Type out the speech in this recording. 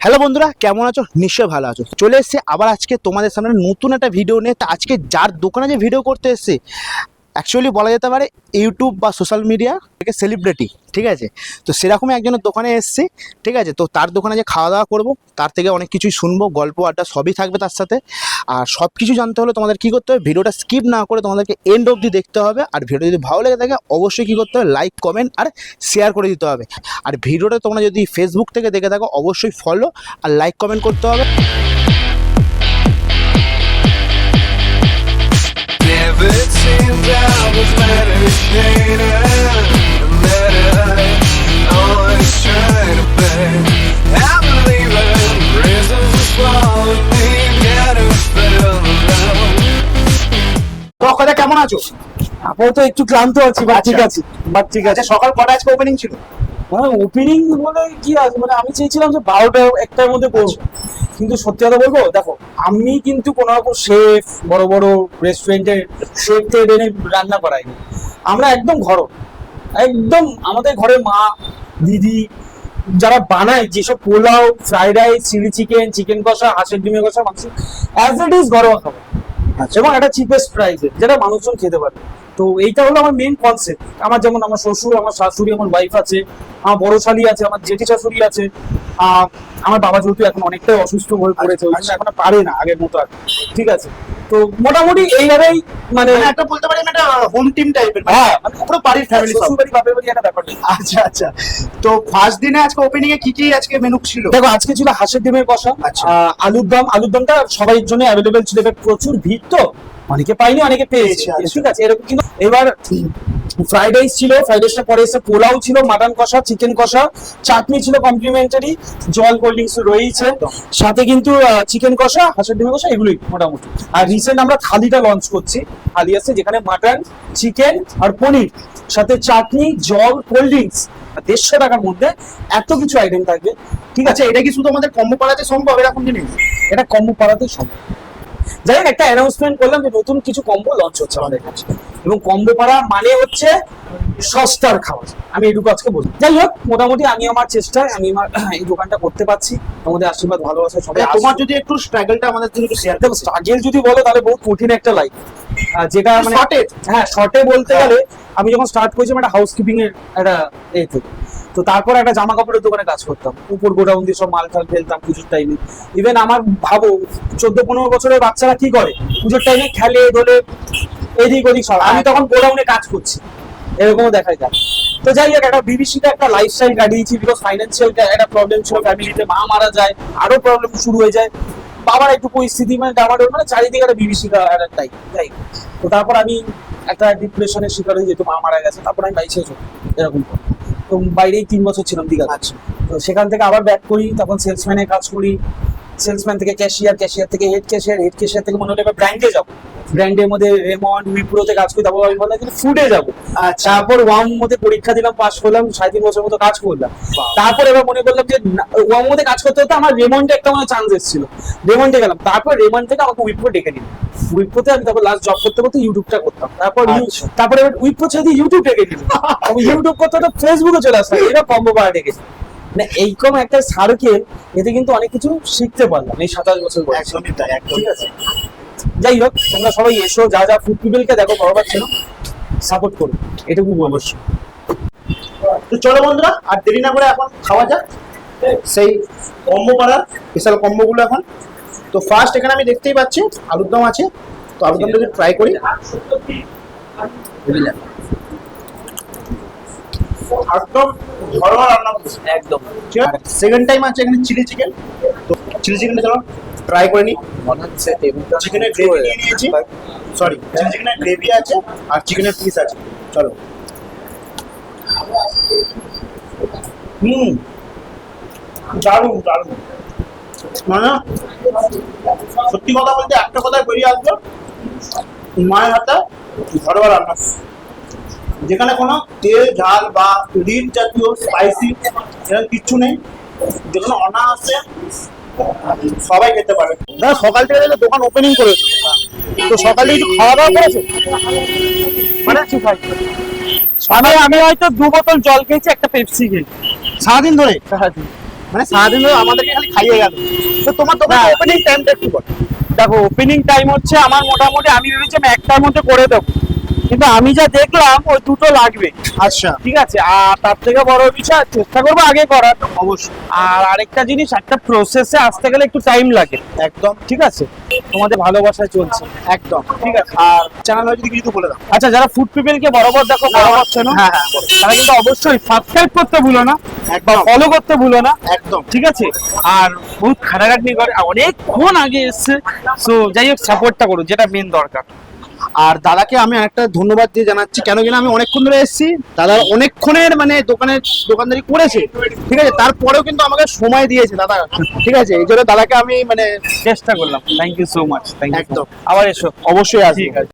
Hello বন্ধুরা, কেমন আছো? নিশ্চয়ই ভালো আছো। চলে এসছে আবার আজকে তোমাদের সামনে নতুন একটা ভিডিও নিয়ে। তা আজকে যার দোকানে যে ভিডিও করতে এসেছে অ্যাকচুয়ালি বলা যেতে পারে ইউটিউব বা সোশ্যাল মিডিয়া থেকে সেলিব্রিটি ঠিক আছে? তো সেরকমই একজনের দোকানে এসেছি, ঠিক আছে? তো তার দোকানে যে খাওয়া দাওয়া করব, তার থেকে অনেক কিছুই শুনব, গল্প আড্ডা সবই থাকবে তার সাথে। আর সব কিছু জানতে হলে তোমাদের কী করতে হবে, ভিডিওটা স্কিপ না করে তোমাদেরকে এন্ড অবধি দেখতে হবে। আর ভিডিও যদি ভালো লেগে থাকে, অবশ্যই কী করতে হবে লাইক কমেন্ট আর শেয়ার করে দিতে হবে। আর ভিডিওটা তোমরা যদি ফেসবুক থেকে দেখে থাকো, অবশ্যই ফলো আর লাইক কমেন্ট করতে হবে। আপাতত একটু ক্লান্ত আছি বাট ঠিক আছে বাট ঠিক আছে। আচ্ছা সকাল কটা আজকে ওপেনিং ছিল? মানে ওপেনিং বলে কি আছে মানে আমি চেয়েছিলাম যে বারোটা একটার মধ্যে করব কিন্তু সত্যি কথা বলব দেখো আমি কিন্তু কোনো রকম শেফ বড় বড় রেস্টুরেন্টের শেফ থেকে এনে রান্না করাইনি। আমরা একদম ঘর একদম আমাদের ঘরে মা দিদি যারা বানায় যেসব pulao fried rice chilli chicken chicken কষা হাঁসের ডিমের কষা মাংস অ্যাজ ইট ইজ ঘরোয়া খাবার। এবং একটা চিপেস্ট প্রাইসে যেটা মানুষজন খেতে পারে তো এইটা হলো আমার মেন কনসেপ্ট আমার যেমন আমার শ্বশুর আমার শাশুড়ি আমার ওয়াইফ আছে আমার বড় শালি আছে আমার জেঠি শাশুড়ি আছে আমার বাবা যেহেতু এখন অনেকটাই অসুস্থ হয়ে পড়েছে ওই জন্য এখন পারে না আগের মতো আর। ঠিক আছে? তো মোটামুটি এইভাবেই মানে মানে একটা বলতে পারি একটা হোম টিম টাইপের হ্যাঁ। মানে পুরো বাড়ির ফ্যামিলি সব। বাড়ি বাপের বাড়ি একটা ব্যাপার। আচ্ছা আচ্ছা। তো ফার্স্ট দিনে আজকে ওপেনিং এ কি কি আজকে মেনু ছিল? দেখো আজকে ছিল হাঁসের ডিমের কষা আচ্ছা। আলুর দম আলুর দমটা সবাই জন্য অ্যাভেলেবেল ছিল। প্রচুর ভিড় তো। অনেকে পাইনি অনেকে পেয়েছে। আচ্ছা। ঠিক আছে এরকম কিন্তু এবার ফ্রাইড রাইস ছিল ফ্রাইড রাইসটা পরে এসে পোলাও ছিল মাটন কষা চিকেন কষা চাটনি ছিল কমপ্লিমেন্টারি জল কোল্ড ড্রিঙ্কস রয়েছে সাথে কিন্তু চিকেন কষা হাঁসের ডিমের কষা এগুলোই মোটামুটি। আর রিসেন্ট আমরা থালিটা লঞ্চ করছি। থালি আছে যেখানে মাটন চিকেন আর পনির সাথে চাটনি জল কোল্ড ড্রিঙ্কস দেড়শো টাকার মধ্যে এত কিছু আইটেম থাকবে। ঠিক আছে এটা কি শুধু আমাদের কম্বো পাড়াতে সম্ভব? এরকম জিনিস? এটা কম্বো পাড়াতে সম্ভব। যাই হোক, একটা অ্যানাউন্সমেন্ট করলাম যে নতুন কিছু কম্বো লঞ্চ হচ্ছে আমাদের কাছে। এবং কম্বো পাড়া মানে হচ্ছে সস্তার খাবার। আমি এটুকু আজকে বলি। যাই হোক মোটামুটি আমি আমার চেষ্টায় আমি আমার এই দোকানটা করতে পারছি। তোমাদের আশীর্বাদ ভালোবাসা সবাই তোমার যদি একটু স্ট্রাগলটা আমাদের জন্য দেখো স্ট্রাগল যদি বলো তাহলে বহুত কঠিন একটা লাইফ যেটা মানে Short-এ? হ্যাঁ শর্টে বলতে গেলে আমি যখন স্টার্ট করেছিলাম একটা হাউসকিপিং এর একটা এ থেকে। তো তারপর একটা জামা কাপড়ের দোকানে কাজ করতাম। উপর গোডাউন দিয়ে সব মাল টাল ফেলতাম পুজোর টাইমে ইভেন আমার ভাবো চোদ্দ পনেরো বছরের বাচ্চারা কি করে? পুজোর টাইমে খেলে ধরে এদিক ওদিক সব। আমি তখন গোডাউনে কাজ করছি। এরকমও দেখা যায়। তো যাই হোক, একটা বিভীষিকা একটা লাইফস্টাইল কাটিয়েছি বিকজ ফাইন্যান্সিয়াল একটা প্রবলেম ছিল ফ্যামিলিতে মা মারা যায়, আরও প্রবলেম শুরু হয়ে যায়। বাবার একটু পরিস্থিতি মানে ডামাডোল মানে চারিদিকে একটা বিভীষিকা একটা টাইপ যাই তো তারপর আমি একটা ডিপ্রেশনের শিকার হয়ে যেত মা মারা গেছে, তারপর আমি বাইরে শেষ এরকম তো বাইরেই তিন বছর ছিলাম, দীঘা। আচ্ছা। তো সেখান থেকে আবার ব্যাক করি, তখন সেলসম্যানের কাজ করি সেলসম্যান থেকে ক্যাশিয়ার ক্যাশিয়ার থেকে হেড ক্যাশিয়ার হেড ক্যাশিয়ার থেকে মনে হলো এবার ব্র্যান্ডে যাব। ব্র্যান্ডের মধ্যে রেমন্ড উইপ্রোতে কাজ করি তারপর আমি বললাম যে ফুডে যাব। আচ্ছা। তারপর ওয়াম মধ্যে পরীক্ষা দিলাম পাস করলাম সাড়ে তিন বছর মতো কাজ করলাম। তারপর এবার মনে করলাম যে ওয়াম মধ্যে কাজ করতে হতে আমার রেমন্ডে একটা মানে চান্স এসেছিল। রেমন্ডে গেলাম তারপর রেমন্ড থেকে আমাকে উইপ্রো ডেকে নিল। উইপ্রোতে আমি তারপর লাস্ট জব করতে করতে ইউটিউবটা করতাম। তারপর আচ্ছা। তারপর এবার উইপ্রো ছেড়ে দিয়ে ইউটিউব ডেকে নিল। আমি ইউটিউব করতে হতে ফেসবুকে চলে আসলাম এটা কম্বো পাড়া ডেকেছে মানে এইরকম একটা সার্কেল এতে কিন্তু অনেক কিছু শিখতে পারলাম এই সাতাশ বছর বয়সে। একদম ঠিক আছে? যাই হোক তোমরা সবাই এসো যা যা ফুড পিপলকে দেখো বরাবর ছিল। সাপোর্ট করো এটুকু অবশ্যই তো চলো বন্ধুরা আর দেরি না করে এখন খাওয়া যাক। সেই কম্বো পাড়ার স্পেশাল কম্বো গুলো এখন। তো ফার্স্ট এখানে আমি দেখতেই পাচ্ছি আলুর দম আছে। তো আলুর দমটা যদি ট্রাই করি একদম ঘরোয়া রান্না একদম। সেকেন্ড টাইম আছে এখানে চিলি চিকেন তো চিলি চিকেনটা চলো ট্রাই করে নিই মনে হচ্ছে চিকেনের গ্রেভি নিয়ে নিয়েছি। সরি চিকেনের গ্রেভি আছে আর চিকেনের পিস আছে। চলো। হুম। দারুণ দারুণ। মানে সত্যি কথা বলতে একটা কথায় বেরিয়ে আসবে মায়ের হাতে ঘরোয়া রান্না। যেখানে কোনো তেল ঝাল বা রিচ জাতীয় স্পাইসি এরকম কিচ্ছু নেই। যেখানে অনায়াসে সবাই খেতে পারে। দাদা সকাল থেকে দোকান ওপেনিং করেছে। তো সকালে কিছু খাওয়া দাওয়া করেছে? মানে কি খাই আমি আমি হয়তো দু বোতল জল খেয়েছি একটা পেপসি খেয়েছি। সারাদিন ধরে? সারাদিন। মানে সারাদিন ধরে আমাদেরকে খালি খাইয়ে গেল। তো তোমার দোকান ওপেনিং টাইমটা একটু বল। দেখো ওপেনিং টাইম হচ্ছে আমার মোটামুটি আমি ভেবেছি আমি একটার মধ্যে করে দেবো। কিন্তু আমি যা দেখলাম ওই দুটো লাগবে। আচ্ছা। ঠিক আছে? আর তার থেকে বড় বিষয় চেষ্টা করব আগে করার। অবশ্যই। আর আরেকটা জিনিস একটা প্রসেসে আসতে গেলে একটু টাইম লাগে। একদম। ঠিক আছে? তোমাদের ভালোবাসায় চলছে। একদম। ঠিক আছে? আর চ্যানেল যদি কিছু বলে দাও। আচ্ছা যারা ফুড পিপলকে বরাবর দেখো বরাবর চেনো হ্যাঁ হ্যাঁ তারা কিন্তু অবশ্যই সাবস্ক্রাইব করতে ভুলো না একবার ফলো করতে ভুলো না। একদম। ঠিক আছে? আর বহুত খাটাখাটনি করে। অনেকক্ষণ আগে এসছে। সো যাই হোক সাপোর্টটা করো যেটা মেন দরকার। আর দাদাকে আমি একটা ধন্যবাদ দিয়ে জানাচ্ছি। কেন কিনা আমি অনেকক্ষণ ধরে এসেছি দাদা অনেকক্ষণের মানে দোকানের দোকানদারি করেছে ঠিক আছে? তারপরেও কিন্তু আমাকে সময় দিয়েছে দাদা ঠিক আছে? এই জন্য দাদাকে আমি মানে চেষ্টা করলাম। Thank you so much thank you একদম। আবার এসো। অবশ্যই আসি